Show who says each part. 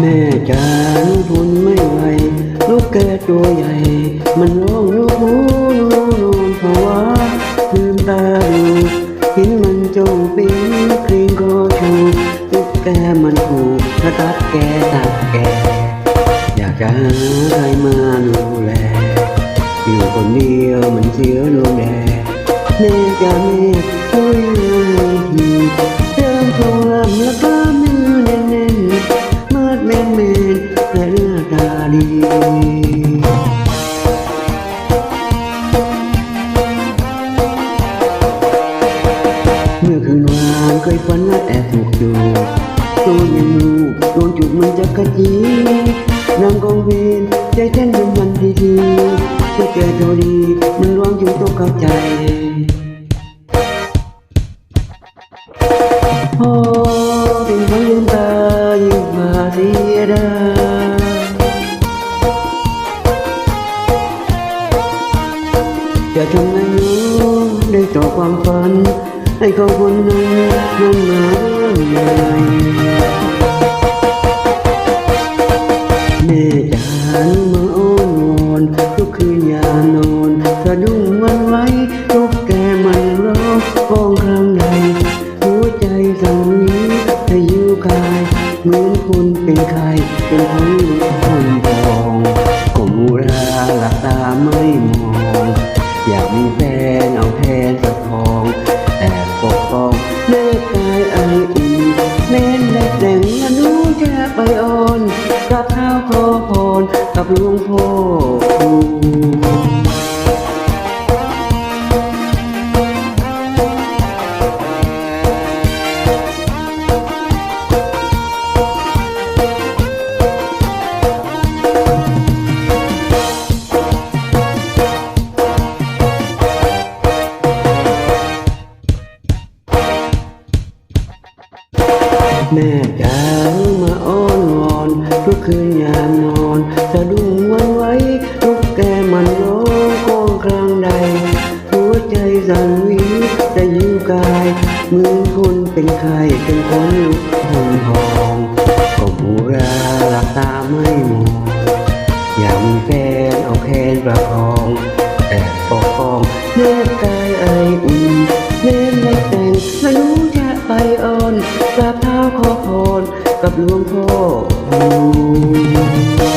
Speaker 1: แม่จานทนไม่ไหวลูกแกตัวใหญ่ มันร้องโยโนโนอนภาวะลืมตาดูเห็นมันจงปิ้งกรีงก็ชูลูกแกมันถูกถ้าตัดแกตัดแก อยากจะหาใครมาดูแลอยู่คนเดียวมันเสียลมแดดแม่จะแม่ เมื่อคืนวานเคยฝันว่าแอบถูกจูบตัวยังลูกโดนจูบมันจะกระจีนางกองเวนใจเต้นเป็นวันทีทีเจ้าแก่ตัวดีมันร้องจึงต้องเข้าใจพอเป็นคนลืมตายิ่ จะทำไงหนูได้ต่อความฝัน ให้เขาคนนั้นนั้นมาใหญ่แม่จานมาอ้อนวอนทุกคืนยานอนสะดุ้งหวันไว้ทุกแกมันร้องก้องครั้งใดหัวใจสั่นนี้ถ้อยู่กายเหมือนคนเป็นใครเป็นคนคนทองก็มูราหลับตาไม่มอง อยากมีแฟนเอาแทนสักทองแอบปกป้องเลิกกายไออินแม่นและแต่งอนุจะไปอ่อนกับข้าวขอพรกับหลวงพ่อคู แม่จ๋ามาอ้อนวอน ทุกคืนยามนอนสะดุ้งวันไว้ทุกแกมันร้องก้องครั้งใด หัวใจสั่นวิวแต่อยู่กายเหมือนคนเป็นไข้เป็นคนลุกหงทองก็บูราหลับตาไม่มองอยามีแฟ กับหลวงพ่ออยู่